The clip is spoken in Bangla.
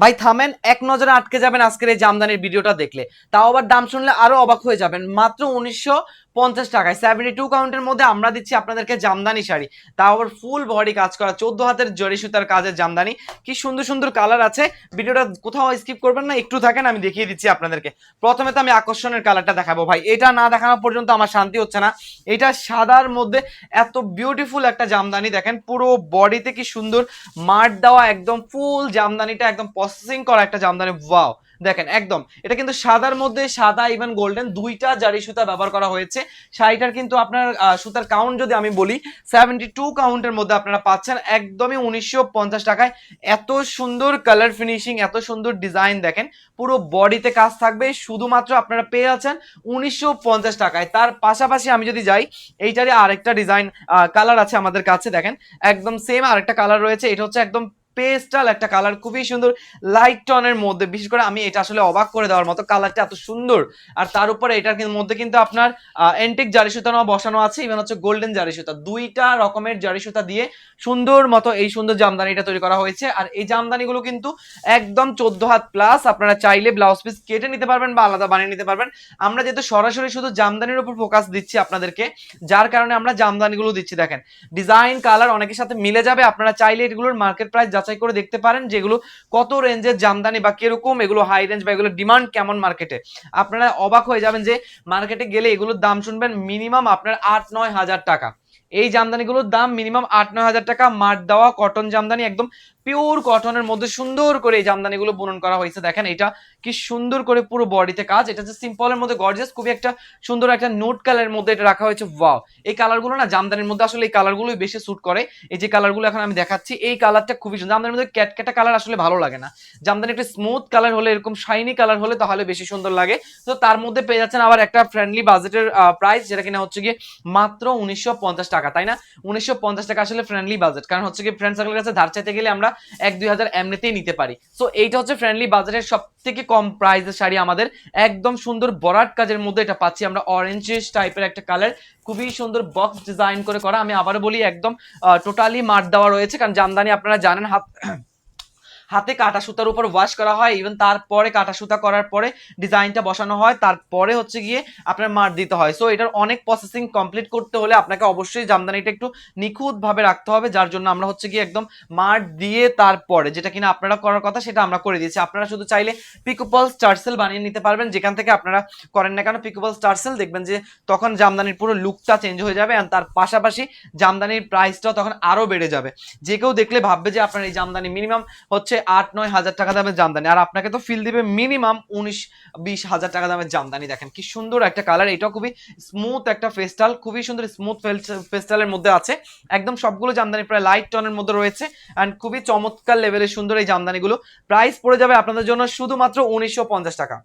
ভাই, থামেন, এক নজরে আটকে যাবেন আজকের এই জামদানির ভিডিওটা দেখলে। তাও আবার দাম শুনলে আরও অবাক হয়ে যাবেন। মাত্র উনিশশো পঞ্চাশ টাকায়। সেভেন্টি টু কাউন্টের মধ্যে আমরা দিচ্ছি আপনাদেরকে জামদানি শাড়ি। তাও আবার ফুল বডি কাজ করা। চোদ্দ হাতের জরি সুতার কাজের জামদানি। কি সুন্দর সুন্দর কালার আছে। ভিডিওটা কোথাও স্কিপ করবেন না, একটু থাকেন, আমি দেখিয়ে দিচ্ছি আপনাদেরকে। প্রথমে তো আমি আকর্ষণের কালারটা দেখাবো ভাই। এটা না দেখানো পর্যন্ত আমার শান্তি হচ্ছে না। এটা সাদার মধ্যে এত বিউটিফুল একটা জামদানি, দেখেন। পুরো বডিতে কি সুন্দর মাঠ দেওয়া, একদম ফুল জামদানিটা, একদম প্রসেসিং করা একটা জামদানি। ওয়াও দেখেন, একদম। এটা কিন্তু সাদার মধ্যে সাদা ইভেন গোল্ডেন দুইটা জারি সুতা ব্যবহার করা হয়েছে। শাড়িটার কিন্তু আপনার সুতার কাউন্ট যদি আমি বলি সেভেন্টি টু কাউন্টের মধ্যে আপনারা পাচ্ছেন। একদমই উনিশশো পঞ্চাশ টাকায়। এত সুন্দর কালার ফিনিশিং এত সুন্দর ডিজাইন দেখেন। পুরো বডিতে কাজ থাকবে। শুধুমাত্র আপনারা পেয়ে আছেন উনিশশো পঞ্চাশ টাকায়। তার পাশাপাশি আমি যদি যাই, এইটারই আরেকটা ডিজাইন কালার আছে আমাদের কাছে। দেখেন, একদম সেম আরেকটা কালার রয়েছে। এটা হচ্ছে একদম পেস্টাল একটা কালার খুবই সুন্দর লাইট টনের মধ্যে। বিশেষ করে আমি এটা আসলে অবাক করে দেওয়ার মতো কালারটা এত সুন্দর। আর তার উপরে এটার মধ্যে কিন্তু আপনার এন্টিক জারি সুতা বসানো আছে ইভেন হচ্ছে গোল্ডেন জারি সুতা। দুইটা রকমের জারি সুতা দিয়ে সুন্দর মতো এই সুন্দর জামদানিটা তৈরি করা হয়েছে। আর এই জামদানিগুলো কিন্তু একদম চোদ্দ হাত প্লাস আপনারা চাইলে ব্লাউজ পিস কেটে নিতে পারবেন বা আলাদা বানিয়ে নিতে পারবেন। আমরা যেহেতু সরাসরি শুধু জামদানির উপর ফোকাস দিচ্ছি আপনাদেরকে, যার কারণে আমরা জামদানিগুলো দিচ্ছি। দেখেন ডিজাইন কালার অনেকের সাথে মিলে যাবে। আপনারা চাইলে এগুলোর মার্কেট প্রাইস যাচাই করে দেখতে পারেন যেগুলো কত রেঞ্জের জামদানি বা কীরকম, এগুলো হাই রেঞ্জ বা এগুলো ডিমান্ড কেমন মার্কেটে আপনারা অবাক হয়ে যাবেন যে মার্কেটে গেলে এগুলোর দাম শুনবেন মিনিমাম আপনার আট নয় হাজার টাকা। এই জামদানিগুলোর দাম মিনিমাম আট নয় হাজার টাকা, মাঠ দেওয়া কটন জামদানি একদম পিওর কটনের মধ্যে সুন্দর করে এই জামদানিগুলো বুনন করা হয়েছে। দেখেন এটা কি সুন্দর করে পুরো বডিতে কাজ। এটা হচ্ছে সিম্পলের মধ্যে গর্জিয়াস খুবই একটা সুন্দর একটা নোট কালারের মধ্যে এটা রাখা হয়েছে। ওয়াও এই কালারগুলো না জামদানির মধ্যে আসলে এই কালারগুলোই বেশি স্যুট করে। এই যে কালারগুলো এখন আমি দেখাচ্ছি, এই কালারটা খুবই সুন্দর। জামদানির মধ্যে ক্যাটক্যাটা কালার আসলে ভালো লাগে না। জামদানি একটা স্মুথ কালার হলে, এরকম শাইনি কালার হলে তাহলে বেশি সুন্দর লাগে। তো তার মধ্যে পেয়ে যাচ্ছেন আবার একটা ফ্রেন্ডলি বাজেটের প্রাইস যেটা কিনা হচ্ছে গিয়ে মাত্র উনিশশো পঞ্চাশ টাকা, তাই না? উনিশশো পঞ্চাশ টাকা আসলে ফ্রেন্ডলি বাজেট কারণ হচ্ছে কি ফ্রেন্ড সার্কেলের কাছে ধার চাইতে গেলে আমরা এক দুই হাজার এমনিতেই নিতে পারি। সো এইটা হচ্ছে ফ্রেন্ডলি বাজারের সব থেকে কম প্রাইসের শাড়ি আমাদের। একদম সুন্দর বরাট কাজের মধ্যে এটা পাচ্ছি আমরা অরেঞ্জ টাইপের একটা কালার খুবই সুন্দর বক্স ডিজাইন করে করা। আমি আবারও বলি, একদম টোটালি মার দেওয়া রয়েছে। কারণ জামদানি আপনারা জানেন হাত হাতে কাটা সুতার উপর ওয়াশ করা হয় ইভেন তারপরে কাটা সুতা করার পরে ডিজাইনটা বসানো হয়, তারপরে হচ্ছে গিয়ে আপনার মার দিতে হয়। সো এটার অনেক প্রসেসিং কমপ্লিট করতে হলে আপনাকে অবশ্যই জামদানিটা একটু নিখুঁতভাবে রাখতে হবে, যার জন্য আমরা হচ্ছে গিয়ে একদম মার দিয়ে তারপরে, যেটা কিনা আপনারা করার কথা, সেটা আমরা করে দিয়েছি। আপনারা শুধু চাইলে পিকোপলস চার্সেল বানিয়ে নিতে পারবেন, যেখান থেকে আপনারা করেন না কেন পিকোপলস চার্সেল দেখবেন যে তখন জামদানির পুরো লুকটা চেঞ্জ হয়ে যাবে আর তার পাশাপাশি জামদানির প্রাইসটাও তখন আরও বেড়ে যাবে। যে কেউ দেখলে ভাববে যে আপনার এই জামদানি মিনিমাম হচ্ছে আট নয় হাজার টাকা দামের জামদানি। আর আপনাকে তো ফিল দিবে মিনিমাম উনিশ বিশ হাজার টাকা দামের জামদানি দেখেন। কি সুন্দর একটা কালার এটাও খুবই স্মুথ একটা ফেস্টাল খুবই সুন্দর স্মুথ ফেস্টালের মধ্যে আছে। একদম সবগুলো জামদানি প্রায় লাইট টনের মধ্যে রয়েছে অ্যান্ড খুবই চমৎকার লেভেলের সুন্দর এই জামদানিগুলো। প্রাইস পড়ে যাবে আপনাদের জন্য শুধুমাত্র উনিশশো পঞ্চাশ টাকা।